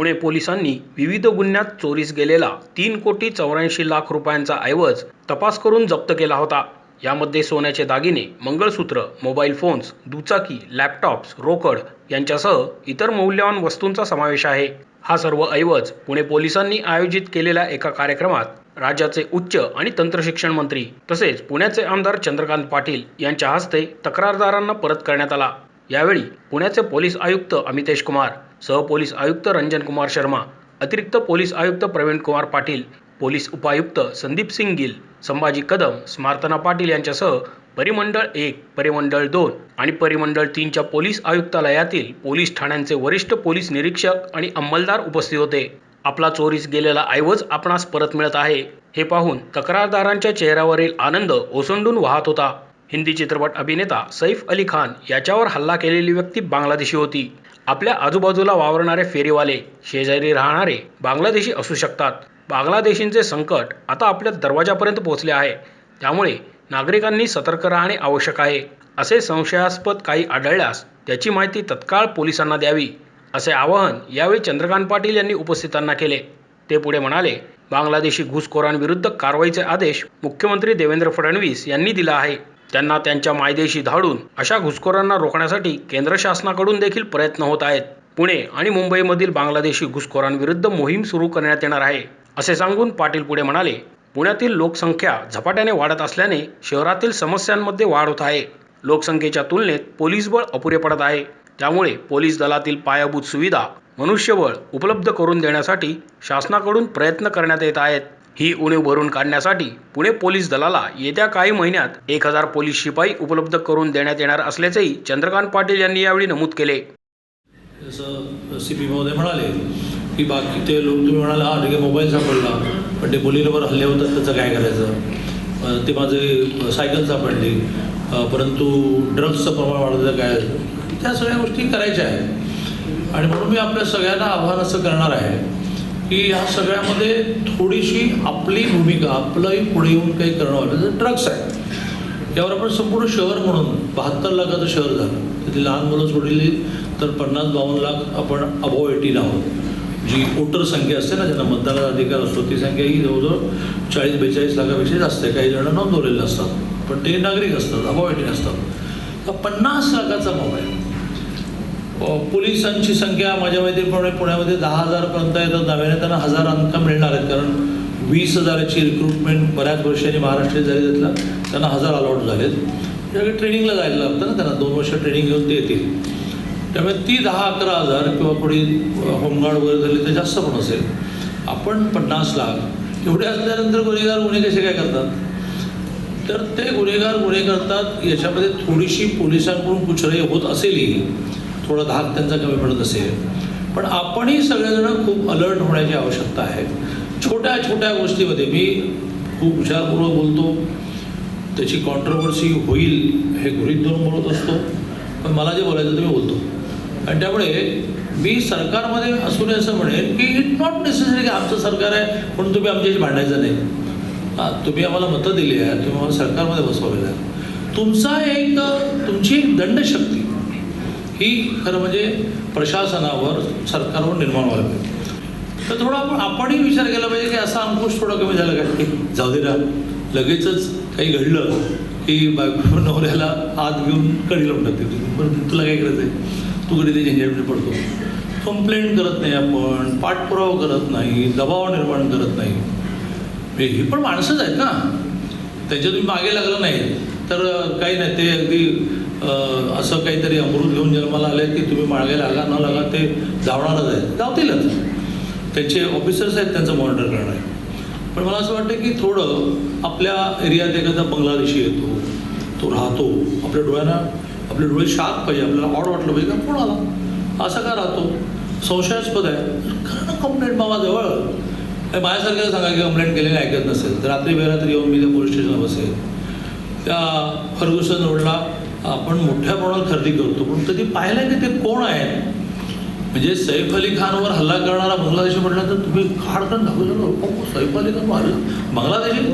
पुणे पोलिसांनी विविध गुन्ह्यात चोरीस गेलेला तीन कोटी चौऱ्याऐंशी लाख रुपयांचा ऐवज तपास करून जप्त केला होता. यामध्ये सोन्याचे दागिने मंगळसूत्र मोबाईल फोन्स दुचाकी लॅपटॉप्स रोकड यांच्यासह इतर मौल्यवान वस्तूंचा समावेश आहे. हा सर्व ऐवज पुणे पोलिसांनी आयोजित केलेल्या एका कार्यक्रमात राज्याचे उच्च आणि तंत्रशिक्षण मंत्री तसेच पुण्याचे आमदार चंद्रकांत पाटील यांच्या हस्ते तक्रारदारांना परत करण्यात आला. यावेळी पुण्याचे पोलीस आयुक्त अमितेश कुमार सहपोलीस आयुक्त रंजन कुमार शर्मा अतिरिक्त पोलीस आयुक्त प्रवीण कुमार पाटील पोलीस उपायुक्त संदीप सिंग गिल संभाजी कदम स्मार्तना पाटील यांच्यासह परिमंडळ एक परिमंडळ दोन आणि परिमंडळ तीनच्या पोलीस आयुक्तालयातील पोलीस ठाण्यांचे वरिष्ठ पोलीस निरीक्षक आणि अंमलदार उपस्थित होते. आपला चोरीस गेलेला ऐवज आपणास परत मिळत आहे हे पाहून तक्रारदारांच्या चेहऱ्यावरील आनंद ओसंडून वाहत होता. हिंदी चित्रपट अभिनेता सैफ अली खान याच्यावर हल्ला केलेली व्यक्ती बांगलादेशी होती. आपल्या आजूबाजूला वावरणारे फेरीवाले शेजारी राहणारे बांगलादेशी असू शकतात. बांगलादेशींचे संकट आता आपल्या दरवाजापर्यंत पोहोचले आहे. त्यामुळे नागरिकांनी सतर्क राहणे आवश्यक आहे. असे संशयास्पद काही आढळल्यास त्याची माहिती तत्काळ पोलिसांना द्यावी असे आवाहन यावेळी चंद्रकांत पाटील यांनी उपस्थितांना केले. ते पुढे म्हणाले बांगलादेशी घुसखोरांविरुद्ध कारवाईचे आदेश मुख्यमंत्री देवेंद्र फडणवीस यांनी दिला आहे. त्यांना त्यांच्या मायदेशी धाडून अशा घुसखोरांना रोखण्यासाठी केंद्र शासनाकडून देखील प्रयत्न होत आहेत. पुणे आणि मुंबईमधील बांगलादेशी घुसखोरांविरुद्ध मोहीम सुरू करण्यात येणार आहे असे सांगून पाटील पुढे म्हणाले. पुण्यातील लोकसंख्या झपाट्याने वाढत असल्याने शहरातील समस्यांमध्ये वाढ होत आहे. लोकसंख्येच्या तुलनेत पोलीस बळ अपुरे पडत आहे. त्यामुळे पोलीस दलातील पायाभूत सुविधा मनुष्यबळ उपलब्ध करून देण्यासाठी शासनाकडून प्रयत्न करण्यात येत आहेत. ही उणीव भरून काढण्यासाठी पुणे पोलीस दलाला येत्या काही महिन्यात एक हजार पोलीस शिपाई उपलब्ध करून देण्यात येणार असल्याचेही चंद्रकांत पाटील यांनी यावेळी नमूद केले. जसं सी पी महोदय म्हणाले की बाकी ते लोक तुम्ही म्हणाले हा ठीक आहे मोबाईल सापडला. पण ते मुलींवर हल्ले होतात त्याचं काय करायचं? ते माझे सायकल सापडली. परंतु ड्रग्सचं प्रमाण वाढतं काय त्या सगळ्या गोष्टी करायच्या आहेत. आणि म्हणून मी आपल्या सगळ्यांना आव्हान असं करणार आहे की ह्या सगळ्यामध्ये थोडीशी आपली भूमिका आपलंही पुढे येऊन काही करणं वाटलं. ड्रग्स आहे यावर आपण संपूर्ण शहर म्हणून बहात्तर लाखाचं शहर झालं. तिथे लहान मुलं सोडली तर पन्नास बावन्न लाख आपण अबो एटीन आहोत. जी वोटर संख्या असते ना ज्यांना मतदानाचा अधिकार असतो ती संख्या ही जवळजवळ चाळीस बेचाळीस लाखापेक्षा जास्त आहे. काही जण नोंदवलेले असतात पण ते नागरिक असतात अबो एटीन असतात पन्नास लाखाचा भाव आहे. पोलिसांची संख्या माझ्या माहितीप्रमाणे पुण्यामध्ये दहा हजारपर्यंत आहे तर नव्याने त्यांना हजार अंक मिळणार आहेत. कारण वीस हजाराची रिक्रुटमेंट बऱ्याच वर्षांनी महाराष्ट्रात झाली त्यातला. त्यांना हजार अलॉट झालेत. त्याकडे ट्रेनिंगला जायला लागतं ना त्यांना. दोन वर्ष ट्रेनिंग घेऊन ते येतील. त्यामुळे ती दहा अकरा हजार किंवा कोणी होमगार्ड वगैरे झाली तर जास्त पण असेल. आपण पन्नास लाख. एवढे असल्यानंतर गुन्हेगार गुन्हे कसे काय करतात? तर ते गुन्हेगार गुन्हे करतात. याच्यामध्ये थोडीशी पोलिसांकडून कुचराई होत असेलही. थोडा धाक त्यांचा कमी पडत असेल. पण आपणही सगळेजण खूप अलर्ट होण्याची आवश्यकता आहे. छोट्या छोट्या गोष्टीमध्ये मी खूप हुशारपूर्वक बोलतो. त्याची कॉन्ट्रवर्सी होईल हे गृहित धरून बोलत असतो. पण मला जे बोलायचं ते मी बोलतो. आणि त्यामुळे मी सरकारमध्ये असून असं म्हणेन की इट नॉट नेसेसरी की आमचं सरकार आहे म्हणून तुम्ही आमच्याशी भांडायचं नाही. हां तुम्ही आम्हाला मतं दिली आहे तुम्ही आम्हाला सरकारमध्ये बसवलेलं आहे तुमचा एक तुमची एक दंडशक्ती ही खरं म्हणजे प्रशासनावर सरकारवर निर्माण व्हायला पाहिजे. तर थोडा आपण आपणही विचार केला पाहिजे की असा अंकुश थोडा कमी झाला का? की जाऊ दे ना लगेचच काही घडलं की बायको नवऱ्याला आत घेऊन कडी लावून टाकते. पण तुला काय करायचं आहे तू कधी ते झंझटमध्ये पडतो. कंप्लेंट करत नाही आपण पाठपुरावा करत नाही दबाव निर्माण करत नाही. हे ही पण माणसंच आहेत ना. त्याच्या तुम्ही मागे लागलं नाही. तर काही नाही ते अगदी असं काहीतरी अमृत घेऊन जन्माला आले की तुम्ही मागे लागा न लागा ते जावणारच आहेत. जावतीलच. त्यांचे ऑफिसर्स आहेत त्यांचं मॉनिटर करणार आहे पण मला असं वाटतं की थोडं आपल्या एरियात एखादा बांगलादेशी येतो तो राहतो आपल्या डोळ्यांना आपले डोळे शार्प पाहिजे आपल्याला ऑड वाटलं पाहिजे का कोण आला असा का राहतो? संशयास्पद आहे. कारण कंप्लेंट बाबा जवळ. नाही, माझ्यासारख्याला सांगा की कंप्लेंट केलेली ऐकत नसेल. तर रात्री बेरात्री येऊन मी त्या पोलीस स्टेशनला बसेल. त्या फर्ग्युसन रोडला आपण मोठ्या प्रमाणात खरेदी करतो पण कधी पाहिलं की ते कोण आहेत? म्हणजे सैफ अली खानवर हल्ला करणारा बांगलादेशी म्हटलं तर तुम्ही खाडकन दाखवलं हो, हो, सैफ अली खान मारलं. बांगलादेशी?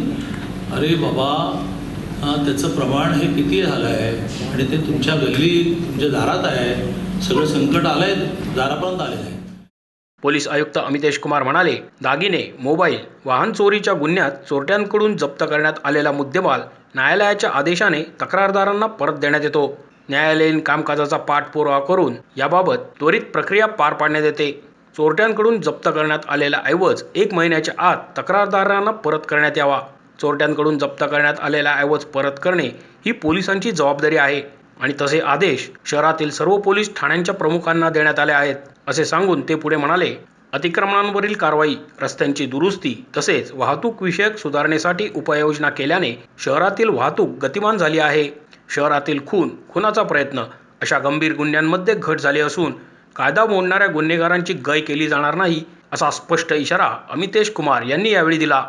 अरे बाबा त्याचं प्रमाण हे किती झालं आहे आणि ते तुमच्या गल्ली तुमच्या दारात आहे. सगळं संकट आलंय दारापर्यंत आलेलं आहे. पोलीस आयुक्त अमितेश कुमार म्हणाले दागिने मोबाईल वाहन चोरीच्या गुन्ह्यात चोरट्यांकडून जप्त करण्यात आलेला मुद्देमाल न्यायालयाच्या आदेशाने तक्रारदारांना परत देण्यात येतो. न्यायालयीन कामकाजाचा पाठपुरावा करून याबाबत त्वरित प्रक्रिया पार पाडण्यात येते. चोरट्यांकडून जप्त करण्यात आलेला ऐवज एक महिन्याच्या आत तक्रारदारांना परत करण्यात यावा. चोरट्यांकडून जप्त करण्यात आलेला ऐवज परत करणे ही पोलिसांची जबाबदारी आहे आणि तसे आदेश शहरातील सर्व पोलीस ठाण्यांच्या प्रमुखांना देण्यात आले आहेत असे सांगून ते पुढे म्हणाले. अतिक्रमणांवरील कारवाई रस्त्यांची दुरुस्ती तसेच वाहतूक विषयक सुधारणेसाठी उपाययोजना केल्याने शहरातील वाहतूक गतिमान झाली आहे. शहरातील खून खुनाचा प्रयत्न अशा गंभीर गुन्ह्यांमध्ये घट झाली असून कायदा मोडणाऱ्या गुन्हेगारांची गय केली जाणार नाही असा स्पष्ट इशारा अमितेश कुमार यांनी यावेळी दिला.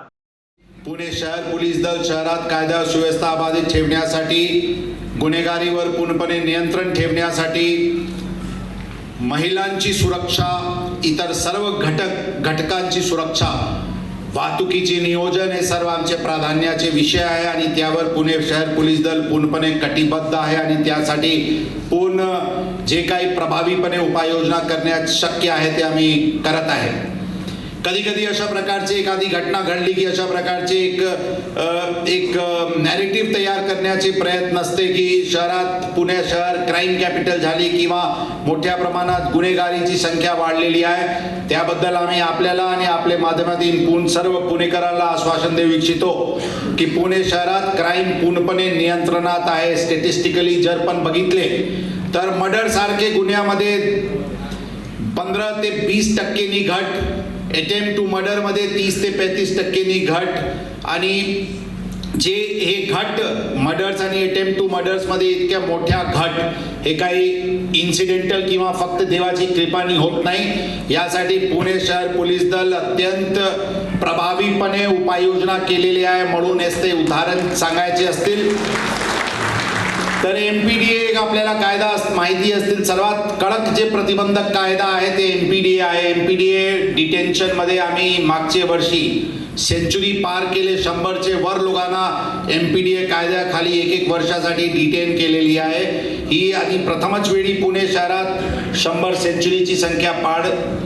पुणे शहर पोलीस दल शहरात कायदा सुव्यवस्था बाधित ठेवण्यासाठी गुन्हेगारीवर पूर्णपणे नियंत्रण ठेवण्यासाठी महिलांची सुरक्षा इतर सर्व घटक घटकांची सुरक्षा. वाहतुकीचे नियोजन हे सर्व आमचे प्राधान्याचे विषय आहे आणि त्यावर पुणे शहर पोलीस दल पूर्णपणे कटिबद्ध आहे आणि त्यासाठी पूर्ण जे काही प्रभावीपणे उपाययोजना करण्यात शक्य आहे ते आम्ही करत आहे. कधी कधी अशा प्रकारची एखादी घटना घडली की अशा प्रकारची एक एक नॅरेटिव्ह तयार करण्याचे प्रयत्न असते की शहरात पुणे शहर क्राईम कॅपिटल झाली किंवा मोठ्या प्रमाणात गुन्हेगारीची संख्या वाढलेली आहे. त्याबद्दल आम्ही आपल्याला आणि आपल्या माध्यमातून पूर्ण सर्व पुणेकरांना आश्वासन देऊ इच्छितो की पुणे शहरात क्राईम पूर्णपणे नियंत्रणात आहे. स्टॅटिस्टिकली जर पण बघितले तर मर्डर सारखे गुन्ह्यामध्ये पंधरा ते वीस टक्केनी घट अटेम्प्ट टू मर्डरमध्ये तीस ते पैंतीस टक्केनी घट. आणि जे हे घट मर्डर्स आणि अटेम्प्ट टू मर्डर्समध्ये इतक्या मोठ्या घट हे काही इन्सिडेंटल किंवा फक्त देवाची कृपानी होत नाही. यासाठी पुणे शहर पोलीस दल अत्यंत प्रभावीपणे उपाययोजना केलेली आहे म्हणून याचे उदाहरण सांगायचे असतील. तर एम पी डी एक आपल्याला कायदा अस- माहिती असतील. सर्वात कडक जे प्रतिबंधक कायदा आहे ते एम पी डी ए आहे. एम पी डी ए डिटेन्शनमध्ये आम्ही मागचे वर्षी सेंचुरी पार केले. शंभरचे वर लोकांना एम पी डी ए कायद्याखाली एक एक वर्षासाठी डिटेन केलेली आहे. ही आणि प्रथमच वेळी पुणे शहरात शंभर सेंचुरीची संख्या पाड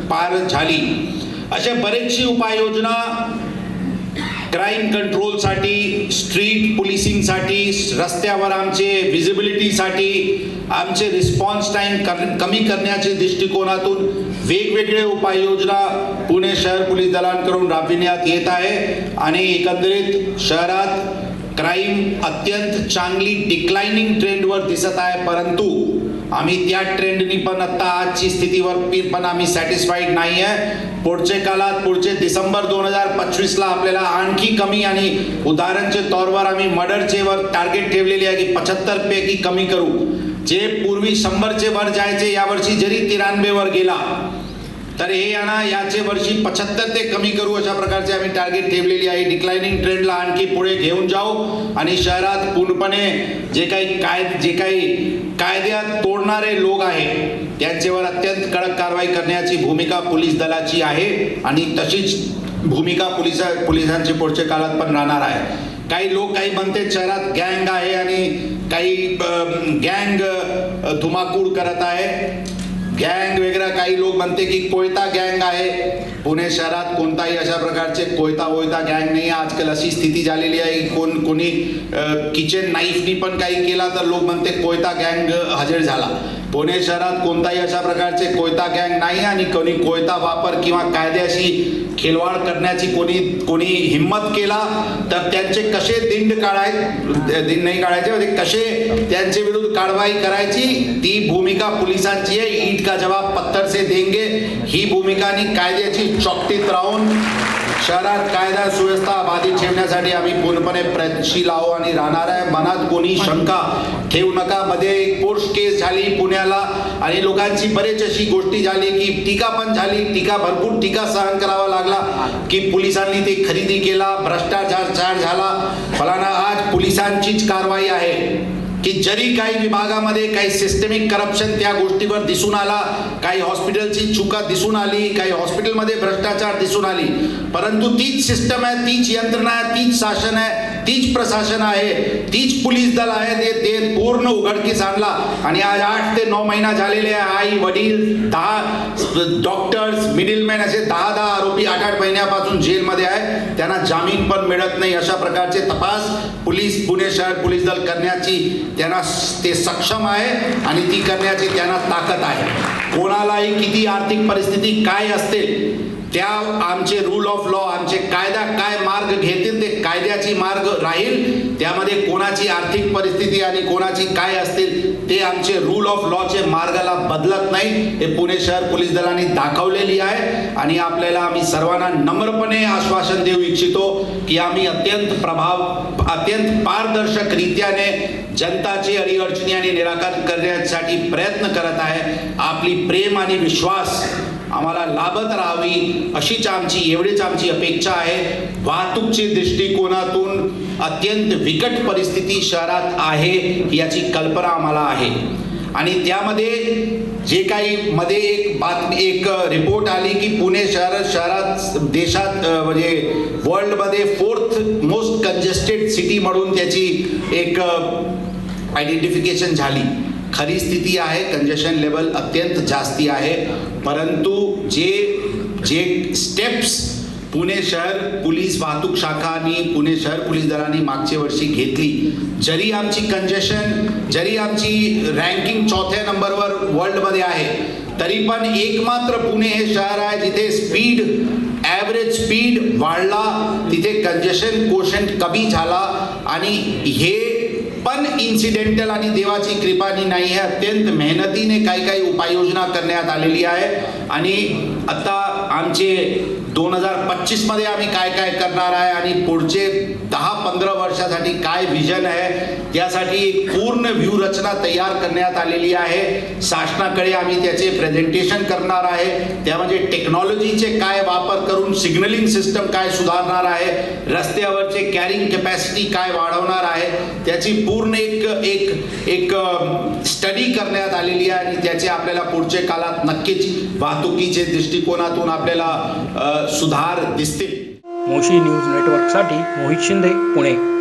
पार झाली. अशा बरेचशी उपाययोजना क्राईम कंट्रोलसाठी स्ट्रीट पोलिसिंगसाठी रस्त्यावर आमचे विजिबिलिटीसाठी आमचे रिस्पॉन्स टाईम कर कमी करण्याच्या दृष्टिकोनातून वेगवेगळे उपाययोजना पुणे शहर पोलीस दलांकडून राबविण्यात येत आहे. आणि एकंदरीत शहरात क्राईम अत्यंत चांगली डिक्लाइनिंग ट्रेंडवर दिसत आहे. परंतु आम्ही त्या ट्रेंडनी पण आत्ता आजची स्थितीवर पण आम्ही सॅटिस्फाईड नाही आहे पुढचे काळात पुढचे डिसेंबर दोन हजार पंचवीसला आपल्याला आणखी कमी आणि उदाहरणचे तौरवर आम्ही मर्डरचे वर टार्गेट ठेवलेले आहे की पंच्याहत्तर पैकी कमी करू. जे पूर्वी शंभरचे वर जायचे यावर्षी जरी तिरानबे वर गेला तर हे यांना याचे वर्षी पचहत्तर ते कमी करू अशा प्रकारचे आम्ही टार्गेट ठेवलेली आहे. डिक्लायनिंग ट्रेंडला आणखी पुढे घेऊन जाऊ आणि शहरात पूर्णपणे जे काही काय जे काही कायद्यात तोडणारे लोक आहेत त्यांच्यावर अत्यंत कडक कारवाई करण्याची भूमिका पोलीस दलाची आहे आणि तशीच भूमिका पोलिसा पोलिसांची पुढच्या काळात पण राहणार आहे. काही लोक काही म्हणते शहरात गँग आहे आणि काही गँग धुमाकूळ करत आहे गँग वगैरे काही लोक म्हणते की कोयता गँग आहे. पुणे शहरात कोणताही अशा प्रकारचे कोयता वोयता गँग नाही आहे. आजकाल अशी स्थिती झालेली आहे की कोण कोणी किचन नाईफनी पण काही केला तर लोक म्हणते कोयता गँग हजर झाला. पुणे शहरात कोणताही अशा प्रकारचे कोयता गँग नाही आणि कोणी कोयता वापर किंवा कायद्याशी खिलवाड करण्याची कोणी कोणी हिंमत केला तर त्यांचे कसे दिंड काढाय दिंड नाही काढायचे म्हणजे कसे त्यांचे विरुद्ध कारवाई करायची ती भूमिका पोलिसांची आहे. ईट का जवाब पत्थर से देंगे. ही भूमिका आणि कायद्याची चौकटीत राहून शहरात कायदा सुव्यवस्था बाधित ठेवण्यासाठी आम्ही पूर्णपणे प्रयत्नशील आहो आणि राहणार आहे. मनात कोणी शंका ठेवू नका. मध्ये एक पोस्ट केस झाली पुण्याला आणि लोकांची बरेच अशी गोष्टी झाली की टीका पण झाली. टीका भरपूर टीका सहन करावा लागला की पोलिसांनी ते खरेदी केला. भ्रष्टाचार झाला. फलाना आज पोलिसांचीच कारवाई आहे. की जरी काही विभागामध्ये काही सिस्टमिक करप्शन त्या गोष्टीवर दिसून आला काही हॉस्पिटलची चुका दिसून आली काही हॉस्पिटलमध्ये भ्रष्टाचार दिसून आली परंतु तीच सिस्टम आहे तीच यंत्रणा आहे तीच शासन आहे तीच प्रशासन आहे तीच पोलीस दल आहे ते ते पूर्ण उघडकीस आणला. आणि आज आठ ते नऊ महिना झालेले आहे. आई वडील दहा डॉक्टर्स मिडिलमॅन असे दहा दहा आरोपी आठ आठ महिन्यापासून जेलमध्ये आहे. त्यांना जामीन पण मिळत नाही. अशा प्रकारचे तपास पोलीस पुणे शहर पोलीस दल करण्याची त्यांना ते सक्षम आहे आणि ती करण्याची त्यांना ताकद आहे. कोणालाही किती आर्थिक परिस्थिती काय असते त्या आमचे रूल ऑफ लॉ आमचे कायदा काय मार्ग घेतील ते कायद्याची मार्ग राहील. त्यामध्ये कोणाची आर्थिक परिस्थिती आणि कोणाची काय असतील ते आमचे रूल ऑफ लॉचे मार्गाला बदलत नाही. हे पुणे शहर पोलीस दलाने दाखवलेली आहे. आणि आपल्याला आम्ही सर्वांना नम्रपणे आश्वासन देऊ इच्छितो की आम्ही अत्यंत प्रभाव अत्यंत पारदर्शक रीत्याने जनताची अडीअडचणी आणि निराकरण करण्यासाठी प्रयत्न करत आहे. आपली प्रेम आणि विश्वास आम्हाला लाभत राहावी अशीच आमची एवढीच आमची अपेक्षा आहे. वाहतूकची दृष्टिकोनातून अत्यंत बिकट परिस्थिती शहरात आहे याची कल्पना आम्हाला आहे. आणि त्यामध्ये जे काही मध्ये एक बातमी एक रिपोर्ट आली की पुणे शहर शहरात देशात म्हणजे वर्ल्डमध्ये फोर्थ मोस्ट कंजेस्टेड सिटी म्हणून त्याची एक आयडेंटिफिकेशन झाली. खरी स्थिती आहे कंजेशन लेवल अत्यंत जास्ती आहे. परंतु जे जे स्टेप्स पुणे शहर पोलीस वाहतूक शाखा आणि पुणे शहर पोलीस दलाने मागच्या वर्षी घेतली जरी आमची कंजेशन जरी आमची रँकिंग चौथ्या नंबरवर वर्ल्डमध्ये आहे तरी पण एकमात्र पुणे हे शहर आहे जिथे स्पीड ॲव्हरेज स्पीड वाढला तिथे कंजेशन कोशंट कमी झाला. आणि हे इन्सिडेंटल आणि देवाची कृपानी नाही आहे. अत्यंत मेहनतीने काही काही उपाययोजना करण्यात आलेली आहे. आणि आता आमचे दोन हजार पच्चीसमध्ये आम्ही काय काय करणार आहे आणि पुढचे दहा पंधरा वर्षासाठी काय विजन आहे त्यासाठी एक पूर्ण व्यूहरचना तयार करण्यात आलेली आहे. शासनाकडे आम्ही त्याचे प्रेझेंटेशन करणार आहे. त्यामध्ये म्हणजे टेक्नॉलॉजीचे काय वापर करून सिग्नलिंग सिस्टम काय सुधारणार आहे रस्त्यावरचे कॅरिंग कॅपॅसिटी काय वाढवणार आहे त्याची पूर्ण एक एक एक स्टडी करण्यात आलेली आहे आणि त्याचे आपल्याला पुढच्या काळात नक्कीच वाहतुकीचे दृष्टिकोनातून आपल्याला सुधार दिसतील. मोशी न्यूज नेटवर्कसाठी मोहित शिंदे पुणे.